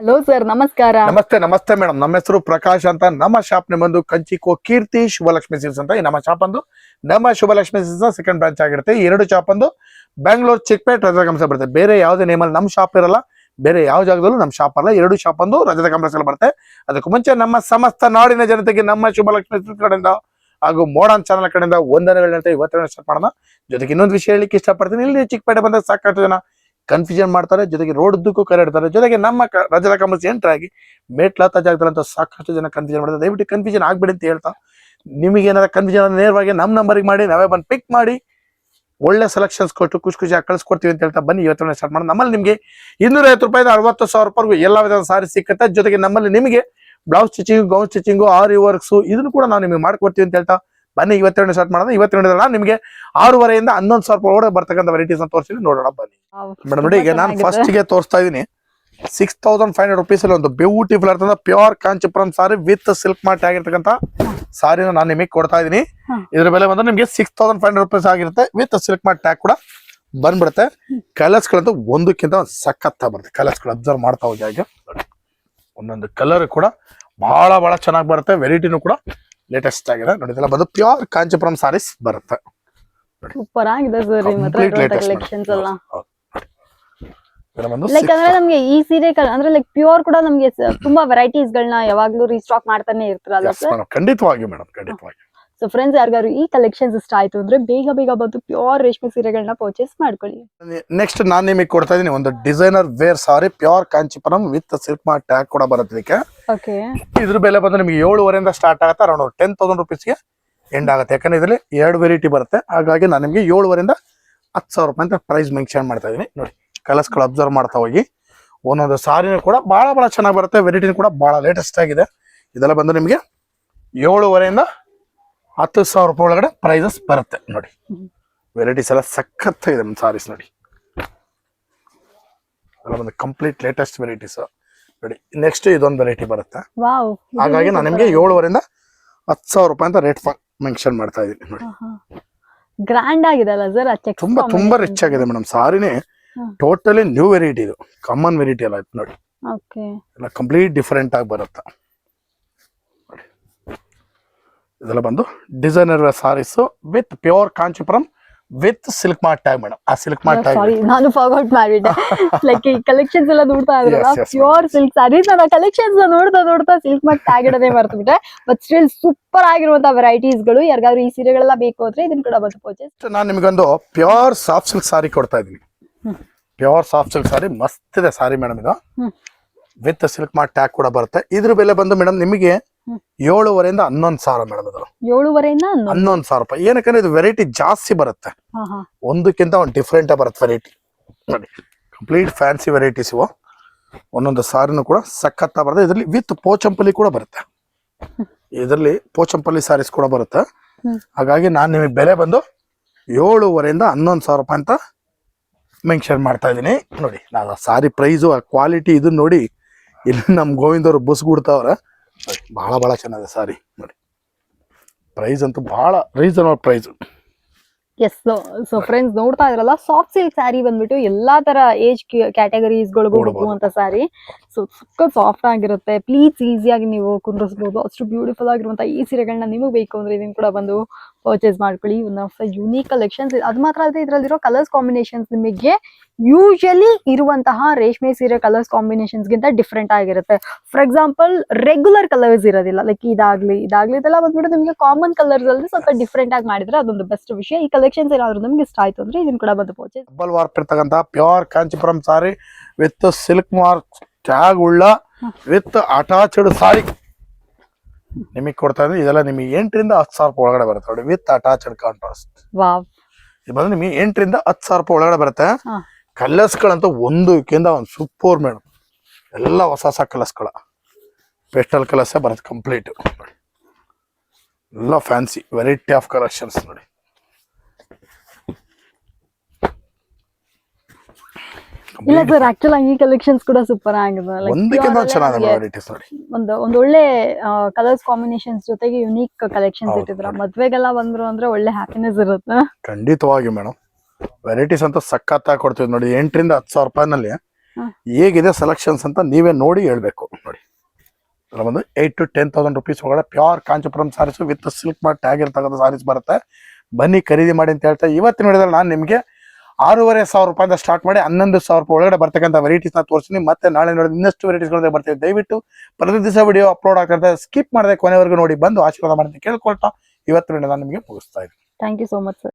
Hello sir ನಮಸ್ಕಾರ. ನಮಸ್ತೆ ನಮಸ್ತೆ ಮೇಡಮ್ ನಮ್ಮ ಹೆಸರು ಪ್ರಕಾಶ್ ಅಂತ. ನಮ್ಮ ಶಾಪ್ ಬಂದು ಕಂಚಿಕೋ ಕೀರ್ತಿ ಶುಭಲಕ್ಷ್ಮಿ ಸಿಲ್ಸ್ ಅಂತ. ಈ ನಮ್ಮ ಶಾಪ್ ಅಂದು ನಮ್ಮ ಶುಭಲಕ್ಷ್ಮಿ ಸಿಲ್ಸ್ ಸೆಕೆಂಡ್ ಬ್ರಾಂಚ್ ಆಗಿರುತ್ತೆ. ಎರಡು ಶಾಪ್ ಅಂದು ಬೆಂಗಳೂರು, ಚಿಕ್ಕಪೇಟ್ ರಜದ ಕಂಸ ಬರುತ್ತೆ. ಬೇರೆ ಯಾವುದೇ ನೇಮಲ್ಲಿ ನಮ್ಮ ಶಾಪ್ ಇರಲ್ಲ. ಬೇರೆ ಯಾವ ಜಾಗದಲ್ಲೂ ನಮ್ಮ ಶಾಪ್ ಅಲ್ಲ. ಎರಡು ಶಾಪ್ ಅಂದು ರಜದ ಕಂಪ್ಲೆಕ್ಸ್ ಬರುತ್ತೆ. ಅದಕ್ಕೂ ಮುಂಚೆ ನಮ್ಮ ಸಮಸ್ತ ನಾಡಿನ ಜನತೆಗೆ ನಮ್ಮ ಶುಭಲಕ್ಷ್ಮಿ ಸಿಲ್ಸ್ ಕಡೆಯಿಂದ ಹಾಗೂ ಮೋಡನ್ ಚಾನಲ್ ಕಡೆಯಿಂದ ಒಂದನೇ ಇವತ್ತಿನ ಸ್ಟಾರ್ಟ್ ಮಾಡೋಣ. ಜೊತೆಗೆ ಇನ್ನೊಂದು ವಿಷಯ ಹೇಳಿಕ್ಕೆ ಇಷ್ಟಪಡ್ತೀನಿ. ಇಲ್ಲಿ ಚಿಕ್ಕಪೇಟೆ ಬಂದ ಸಾಕಷ್ಟು ಜನ ಕನ್ಫ್ಯೂಷನ್ ಮಾಡ್ತಾರೆ, ಜೊತೆಗೆ ರೋಡ್ ಕರೆಡ್ತಾರೆ ಜೊತೆಗೆ ನಮ್ಮ ಕ- ರಜದ ಕಂಬಸ್ ಎಂಟರ್ ಆಗಿ ಮೇಟ್ಲಾತ ಜಾಗದಲ್ಲಂತ ಸಾಕಷ್ಟು ಜನ ಕನ್ಫ್ಯೂಷನ್ ಮಾಡ್ತಾರೆ. ದಯವಿಟ್ಟು ಕನ್ಫ್ಯೂಷನ್ ಆಗ್ಬೇಡಿ ಅಂತ ಹೇಳ್ತಾ, ನಿಮಗೆ ಏನಾರ ಕನ್ಫ್ಯೂಷನ್ ನೇರವಾಗಿ ನಮ್ಮ ನಂಬರಿಗೆ ಮಾಡಿ, ನಾವೇ ಬಂದು ಪಿಕ್ ಮಾಡಿ, ಒಳ್ಳೆ ಸೆಲೆಕ್ಷನ್ಸ್ ಕೊಟ್ಟು ಖುಷಿ ಖುಷಿಯಾಗಿ ಕಳಿಸ್ಕೊಡ್ತೀವಿ ಅಂತ ಹೇಳ್ತಾ ಬನ್ನಿ. ಇವತ್ತಿನ ಸ್ಟಾರ್ಟ್ ಮಾಡೋಣ. ನಮ್ಮಲ್ಲಿ ನಿಮಗೆ ಇನ್ನೂರ ಐವತ್ತು ರೂಪಾಯಿಂದ ಅರವತ್ತು ಸಾವಿರ ರೂಪಾಯಿಗೂ ಎಲ್ಲ ವಿಧದ ಸಾರಿ ಸಿಕ್ಕತ್ತೆ. ಜೊತೆಗೆ ನಮ್ಮಲ್ಲಿ ನಿಮಗೆ blouse stitching gown stitching aari works ಇದನ್ನು ಕೂಡ ನಾವು ನಿಮಗೆ ಮಾಡ್ಕೊಡ್ತೀವಿ ಅಂತ ಹೇಳ್ತಾ ಬನ್ನಿ. ಇವತ್ತೆರಡು ಸ್ಟಾರ್ಟ್ ಮಾಡೋದು ಇವತ್ತೆರಡು ನಾನು ನಿಮಗೆ ಆರೂವರೆಯಿಂದ ಹನ್ನೊಂದು ಸಾವಿರ ರೂಪಾಯಿ ಒಳಗೆ ಬರ್ತಕ್ಕಂಥ ಅಂತ ತೋರಿಸಿ ನೋಡೋಣ ಬನ್ನಿ. ಮೇಡಮ್ ನೋಡಿ ಈಗ ನಾನು ಫಸ್ಟ್ಗೆ ತೋರಿಸ್ತಾ ಇದೀನಿ. Six thousand five hundred rupees ಅಲ್ಲಿ ಒಂದು ಬ್ಯೂಟಿಫುಲ್ ಇರ್ತದ pure Kanchipuram sari with silk mart ಆಗಿರ್ತಕ್ಕಂಥ ಸಾರಿನ ನಾನು ನಿಮಗೆ ಕೊಡ್ತಾ ಇದೀನಿ. ಇದ್ರ ಬೆಲೆ ಬಂದ್ರೆ ನಿಮಗೆ six thousand five hundred rupees ಆಗಿರುತ್ತೆ. ವಿತ್ ಸಿಲ್ಕ್ ಮಾರ್ಟ್ ಟ್ಯಾಗ್ ಕೂಡ ಬಂದ್ಬಿಡುತ್ತೆ. ಕಲರ್ಸ್ ಗಳಂತೂ ಒಂದಕ್ಕಿಂತ ಸಖತ್ತಾಗಿ ಸಖತ್ ಬರುತ್ತೆ. ಕಲರ್ಸ್ಗಳು ಅಬ್ಸರ್ವ್ ಮಾಡ್ತಾ ಹೋಗಿ ಹಾಗೆ. ಒಂದೊಂದು ಕಲರ್ ಕೂಡ ಬಹಳ ಬಹಳ ಚೆನ್ನಾಗಿ ಬರುತ್ತೆ. ವೆರೈಟಿನೂ ಕೂಡ ಲೇಟೆಸ್ಟ್ ಆಗಿದೆ. ನೋಡಿ ಇದೆಲ್ಲ ಬಂದು ಪ್ಯೂರ್ ಕಾಂಚಿಪುರಂ ಸಾರೀಸ್ ಬರುತ್ತೆ. ಸೂಪರ್ ಆಗಿದೆ ಸರ್ Complete ಕಲೆಕ್ಷನ್ಸ್ ಎಲ್ಲ madam. ಹೌದು. ಇದೆಲ್ಲ ಬಂದು ಲೈಕ್ ಅಂದ್ರೆ ನಮ್ಗೆ ಈ ಸೀರೆ ಅಂದ್ರೆ ಲೈಕ್ ಪ್ಯೂರ್ ಕೂಡ ನಮ್ಗೆ ತುಂಬಾ ವೆರೈಟೀಸ್ ಗಳನ್ನ ಯಾವಾಗ್ಲೂ ರೀಸ್ಟಾಕ್ ಮಾಡ್ತಾನೆ ಇರ್ತಾರಲ್ಲ ಅಲ್ಲ ಸರ್ ಖಂಡಿತವಾಗಿ ಮೇಡಮ್ ಖಂಡಿತವಾಗಿ. ಸೊ ಫ್ರೆಂಡ್ಸ್ ಯಾರಿಗಾದ್ರು ಈ ಕಲೆಕ್ಷನ್ಸ್ ಇಷ್ಟ ಆಯ್ತು ಅಂದ್ರೆ ಬೇಗ ಬೇಗ ಬಂದು ಪ್ಯೂರ್ ರೇಷ್ಮೆ ಸೀರೆಗಳನ್ನ ಪರ್ಚೇಸ್ ಮಾಡ್ಕೊಳ್ಳಿ. ನೆಕ್ಸ್ಟ್ ನಾನು ನಿಮಗೆ ಕೊಡ್ತಾ ಇದೀನಿ ಒಂದು designer wear sari pure Kanchipuram with silk tag ಕೂಡ ಬರುತ್ತೆ ಇದಕ್ಕೆ. ಓಕೆ ಇದ್ರ ಬೆಲೆ ಬಂದ್ರೆ ನಿಮಗೆ ಏಳುವರೆಯಿಂದ ಸ್ಟಾರ್ಟ್ ಆಗುತ್ತೆ ಅರೌಂಡ್ ಟೆನ್ ತೌಸಂಡ್ ರುಪೀಸ್ಗೆ ಎಂಡ್ ಆಗುತ್ತೆ. ಯಾಕಂದ್ರೆ ಇದರಲ್ಲಿ ಎರಡು ವೆರೈಟಿ ಬರುತ್ತೆ. ಹಾಗಾಗಿ ನಾನು ನಿಮಗೆ ಏಳುವರೆಯಿಂದ ಹತ್ತು ಸಾವಿರ ರೂಪಾಯಿ ಅಂತ ಪ್ರೈಸ್ ಮೆನ್ಷನ್ ಮಾಡ್ತಾ ಇದೀನಿ ನೋಡಿ. ಕಲರ್ಸ್ಗಳು ಅಬ್ಸರ್ವ್ ಮಾಡ್ತಾ ಹೋಗಿ. ಒಂದೊಂದು ಸಾರಿನೂ ಕೂಡ ಭಾಳ ಭಾಳ ಚೆನ್ನಾಗಿ ಬರುತ್ತೆ. ವೆರೈಟಿನೂ ಕೂಡ ಭಾಳ ಲೇಟೆಸ್ಟ್ ಆಗಿದೆ. ಇದೆಲ್ಲ ಬಂದು ನಿಮಗೆ ಏಳುವರೆಯಿಂದ ಹತ್ತು ಸಾವಿರ ರೂಪಾಯಿ ಒಳಗಡೆ ಪ್ರೈಸಸ್ ಬರುತ್ತೆ. ನೋಡಿ. ವೆರೈಟೀಸ್ ಎಲ್ಲ ಸಖತ್ತಾಗಿದೆ ನಮ್ಮ ಸಾರೀಸ್ ನೋಡಿ. ಎಲ್ಲ ಒಂದು ಕಂಪ್ಲೀಟ್ ಲೇಟೆಸ್ಟ್ ವೆರೈಟೀಸ್ ನೋಡಿ ನೆಕ್ಸ್ಟ್ ಇದೊಂದು ವೆರೈಟಿ ಬರುತ್ತೆ. ಹಾಗಾಗಿ ನಾನು ನಿಮಗೆ ಏಳುವರೆಯಿಂದ ಹತ್ತು ಸಾವಿರ ರೂಪಾಯಿ ಅಂತ ರೇಟ್ ಮೆನ್ಷನ್ ಮಾಡ್ತಾ ಇದ್ದೀನಿ ನೋಡಿ. ಗ್ರ್ಯಾಂಡ್ ಆಗಿದೆ ಅಲ್ಲ ಸರ್ ತುಂಬಾ ತುಂಬಾ ರಿಚ್ ಆಗಿದೆ ಮೇಡಮ್. ಸಾರಿನೇ. ಟೋಟಲಿ ನ್ಯೂ ವೆರೈಟಿ ಇದು. ಕಾಮನ್ ವೆರೈಟಿ ಅಲ್ಲ ಇತ್ತು ನೋಡಿ. ಓಕೆ ಎಲ್ಲ ಕಂಪ್ಲೀಟ್ ಡಿಫರೆಂಟ್ ಆಗಿ ಬರುತ್ತೆ. ಇದೆಲ್ಲ ಬಂದು designer saris with pure Kanchipuram with silk mart tag madam ಆ ಸಿಲ್ಕ್ ಮಾರ್ಟ್ ಟ್ಯಾಗ್ ಸಾರಿ ನಾನು ಫಾರ್ಗೌಟ್ ಮಾಡಿದ್ದೆ. ಲೈಕ್ ಈ ಕಲೆಕ್ಷನ್ಸ್ ಎಲ್ಲ ನೋಡ್ತಾ ಇದ್ರಲ್ಲ? Yes, ಪ್ಯೂರ್ ಸಿಲ್ಕ್ ಸಾರೀಸ್ ನಾನು ಕಲೆಕ್ಷನ್ಸ್ ನೋಡ್ತಾ ನೋಡ್ತಾ ಸಿಲ್ಕ್ ಮಾರ್ಟ್ ಟ್ಯಾಗ್ ಇಡೋದೇ ಮರ್ತು ಬಿಟ್ಟೆ ಬಟ್ ಸ್ಟಿಲ್ ಸೂಪರ್ ಆಗಿರುವಂತಹ ವೆರೈಟೀಸ್ಗಳು. ಯಾರಿಗಾದ್ರು ಈ ಸೀರೆಗಳೆಲ್ಲ ಬೇಕು ಅಂದ್ರೆ ಇದನ್ನ ಕೂಡ ಬಂದು ಪರ್ಚೇಸ್ ನಾನು ನಿಮಗೊಂದು ಪ್ಯೂರ್ ಸಾಫ್ಟ್ ಸಿಲ್ಕ್ ಸಾರಿ ಕೊಡ್ತಾ ಇದ್ದೀನಿ. ಪ್ಯೂರ್ ಸಾಫ್ಟ್ ಸಿಲ್ಕ್ ಸಾರಿ ಮಸ್ತ್ ಇದೆ ಸಾರಿ ಮೇಡಮ್ ಇದು. ವಿತ್ ಸಿಲ್ಕ್ ಮಾರ್ಟ್ ಟ್ಯಾಗ್ ಕೂಡ ಬರುತ್ತೆ. ಇದ್ರ ಬೆಲೆ ಬಂದು ಮೇಡಮ್ ನಿಮಗೆ. ಏಳುವರೆಯಿಂದ ಹನ್ನೊಂದು ಸಾವಿರ ಮೇಡಮ್ ಇದು. ಏಳುವರೆಯಿಂದ ಹನ್ನೊಂದು. ಸಾವಿರ ರೂಪಾಯಿ. ಏನಕ್ಕಂದ್ರೆ ಇದು ವೆರೈಟಿ ಜಾಸ್ತಿ ಬರುತ್ತೆ. ಒಂದಕ್ಕಿಂತ ಒಂದು ಡಿಫ್ರೆಂಟ್ ಬರುತ್ತೆ ವೆರೈಟಿ ನೋಡಿ ಕಂಪ್ಲೀಟ್ ಫ್ಯಾನ್ಸಿ ವೆರೈಟೀಸ್ ಇವು. ಒಂದೊಂದು ಸಾರಿನೂ ಕೂಡ ಸಖತ್ತ ಬರುತ್ತೆ. ಇದರಲ್ಲಿ ವಿತ್ ಪೋಚಂಪಲ್ಲಿ ಕೂಡ ಬರುತ್ತೆ. ಇದರಲ್ಲಿ ಪೋಚಂಪಲ್ಲಿ ಸಾರೀಸ್ ಕೂಡ ಬರುತ್ತೆ. ಹಾಗಾಗಿ ನಾನು ನಿಮಗೆ ಬೆಲೆ ಬಂದು ಏಳುವರೆಯಿಂದ ಹನ್ನೊಂದು ಸಾವಿರ ರೂಪಾಯಿ ಅಂತ ಮೆನ್ಷನ್ ಮಾಡ್ತಾ ಇದ್ದೀನಿ ನೋಡಿ ನಾನು ಸಾರಿ ಪ್ರೈಸು ಆ ಕ್ವಾಲಿಟಿ ಇದನ್ನ ನೋಡಿ ಇಲ್ಲಿ ನಮ್ಮ ಗೋವಿಂದವ್ರು ಬಸ್ಗುಡ್ತಾವ್ರೆ ಭಾಳ ಭಾಳ ಚೆನ್ನಾಗಿದೆ ಸಾರಿ ನೋಡಿ. ಪ್ರೈಸ್ ಅಂತೂ ಭಾಳ reasonable price yes so friends ನೋಡ್ತಾ ಇದ್ರಲ್ಲ ಸಾಫ್ಟ್ ಸಿಲ್ಕ್ ಸ್ಯಾರಿ ಬಂದ್ಬಿಟ್ಟು ಎಲ್ಲಾ ತರ ಏಜ್ ಕ್ಯಾಟಗರೀಸ್ ಗಳಿಗೂ ನೋಡ್ಬೋದು. ಹೋಗುವಂತ ಸ್ಯಾರಿ ಸೊ ಸುಕ್ಕ ಸಾಫ್ಟ್ ಆಗಿರುತ್ತೆ. ಪ್ಲೀಸ್ ಈಸಿಯಾಗಿ ನೀವು ಕುಂದ್ರಿಸಬಹುದು ಅಷ್ಟು ಬ್ಯೂಟಿಫುಲ್ ಆಗಿರುವಂತ ಈ ಸೀರೆಗಳನ್ನ ನಿಮಗೆ ಬೇಕು ಅಂದ್ರೆ ಇದನ್ನ ಕೂಡ ಬಂದು ಪರ್ಚೇಸ್ ಮಾಡ್ಕೊಳ್ಳಿ. One of the unique collections ಅದು ಮಾತ್ರ ಅಲ್ಲದೆ ಇದರಲ್ಲಿರೋ ಕಲರ್ಸ್ ಕಾಂಬಿನೇಷನ್ಸ್ ನಿಮಗೆ ಯೂಶಲಿ ಇರುವಂತಹ ರೇಷ್ಮೆ ಸೀರೆ ಕಲರ್ಸ್ ಕಾಂಬಿನೇಷನ್ಸ್ಗಿಂತ ಡಿಫ್ರೆಂಟ್ ಆಗಿರುತ್ತೆ. ಫಾರ್ ಎಕ್ಸಾಂಪಲ್ ರೆಗ್ಯುಲರ್ ಕಲರ್ಸ್ ಇರೋದಿಲ್ಲ. ಲೈಕ್ ಇದಾಗ್ಲಿ ಇದಾಗ್ಲಿ ಇದೆಲ್ಲ ಬಂದ್ಬಿಟ್ಟು ನಿಮಗೆ ಕಾಮನ್ ಕಲರ್ಸ್ ಅಲ್ಲಿ ಸ್ವಲ್ಪ ಡಿಫ್ರೆಂಟ್ ಆಗಿ ಮಾಡಿದ್ರೆ ಅದೊಂದು ಬೆಸ್ಟ್ ವಿಷಯ. ಈ ಕಲೆಕ್ಷನ್ಸ್ ಏನಾದ್ರು ನಿಮ್ಗೆ ಇಷ್ಟ ಆಯ್ತು ಅಂದ್ರೆ ಇದನ್ನ ಕೂಡ ಬಂದು ಪರ್ಚೇಸ್ ಡಬಲ್ ವಾರ್ಪ್ ಇರ್ತಕ್ಕಂಥ pure Kanchipuram sari with silk mark tag ಉಳ್ಳ ವಿತ್ ಅಟಾಚ್ಡ್ ಸಾರಿ ನಿಮಗೆ ಕೊಡ್ತಾ ಇದ್ದೀನಿ. ಇದೆಲ್ಲ ನಿಮಗೆ ಎಂಟರಿಂದ ಹತ್ತು ಸಾವಿರ ರೂಪಾಯಿ ಒಳಗಡೆ ಬರುತ್ತೆ ನೋಡಿ ವಿತ್ ಅಟಾಚಡ್ ಕಾಂಟ್ರಾಸ್ಟ್ ವಾವ್. ಇದು ಬಂದು ನಿಮಗೆ ಎಂಟರಿಂದ ಹತ್ತು ಸಾವಿರ ರೂಪಾಯಿ ಒಳಗಡೆ ಬರುತ್ತೆ. ಕಲರ್ಸ್ಗಳಂತ ಒಂದು ಕಿಂದ ಒಂದು ಸೂಪರ್ ಮೇಡಮ್. ಎಲ್ಲ ಹೊಸ ಹೊಸ ಕಲರ್ಸ್ಗಳ. ಪೆಸ್ಟಲ್ ಕಲರ್ಸೇ ಬರುತ್ತೆ ಕಂಪ್ಲೀಟ್. ಎಲ್ಲ ಫ್ಯಾನ್ಸಿ ವೆರೈಟಿ ಆಫ್ ಕಲೆಕ್ಷನ್ಸ್ ನೋಡಿ. ಇಲ್ಲ ಸರ್ ಆಕ್ಚುಲ್ ಆಗಿ ಈ ಕಲೆಕ್ಷನ್ಸ್ ಕೂಡ ಸೂಪರ್ ಆಗಿದೆ ಒಂದಕ್ಕಿಂತ ಚೆನ್ನಾಗಿದೆ ವೆರೈಟೀಸ್ ನೋಡಿ ಒಂದು ಒಂದ್ ಒಳ್ಳೆ ಕಲರ್ಸ್ ಕಾಂಬಿನೇಷನ್ಸ್ ಜೊತೆಗೆ ಯುನೀಕ್ ಕಲೆಕ್ಷನ್ಸ್ ಇಟ್ಟಿದ್ರ. ಮದ್ವೆಗೆಲ್ಲ ಬಂದ್ರು ಅಂದ್ರೆ ಒಳ್ಳೆ ಹ್ಯಾಪಿನೆಸ್ ಇರುತ್ತೆ. ಖಂಡಿತವಾಗಿ ಮೇಡಮ್ ವೆರೈಟೀಸ್ ಅಂತ ಸಖತ್ತಾಗಿ ಕೊಡ್ತೀವಿ ನೋಡಿ ಎಂಟರಿಂದ ಹತ್ತು ಸಾವಿರ ರೂಪಾಯಿನಲ್ಲಿ. ಹೇಗಿದೆ ಸೆಲೆಕ್ಷನ್ಸ್ ಅಂತ ನೀವೇ ನೋಡಿ ಹೇಳ್ಬೇಕು ನೋಡಿ. ಅದರ ಒಂದು eight to ten thousand rupees ಒಳಗಡೆ pure Kanchipuram saris with silk ಮಾಡಿ ಟ್ಯಾಗ್ ಇರ್ತಕ್ಕಂಥ ಸಾರೀಸ್ ಬರುತ್ತೆ. ಬನ್ನಿ ಖರೀದಿ ಮಾಡಿ ಅಂತ ಹೇಳ್ತಾ ಇವತ್ತಿನ ನೋಡಿದ್ರೆ ನಾನು ನಿಮಗೆ ಆರೂವರೆ ಸಾವಿರ ರೂಪಾಯಿಂದ ಸ್ಟಾರ್ಟ್ ಮಾಡಿ ಹನ್ನೊಂದು ಸಾವಿರ ರೂಪಾಯಿ ಒಳಗಡೆ ಬರ್ತಕ್ಕಂಥ ವೆರೈಟೀಸ್ನ ತೋರಿಸ್ತೀನಿ. ಮತ್ತೆ ನಾಳೆ ನೋಡಿ ಇನ್ನಷ್ಟು ವೆರೈಟೀಸ್ಗಳನ್ನ ಬರ್ತೀವಿ. ದಯವಿಟ್ಟು ಪ್ರತಿ ದಿವಸ ವಿಡಿಯೋ ಅಪ್ಲೋಡ್ ಆಗ್ತಾ ಸ್ಕಿಪ್ ಮಾಡದೆ ಕೊನೆವರೆಗೂ ನೋಡಿ ಬಂದು ಆಶೀರ್ವಾದ ಮಾಡಿ ಅಂತ ಕೇಳ್ಕೊಳ್ತಾ ಇವತ್ತು ನಾನು ನಿಮಗೆ ಮುಗಿಸ್ತಾ ಇದ್ದೀನಿ. Thank you so much sir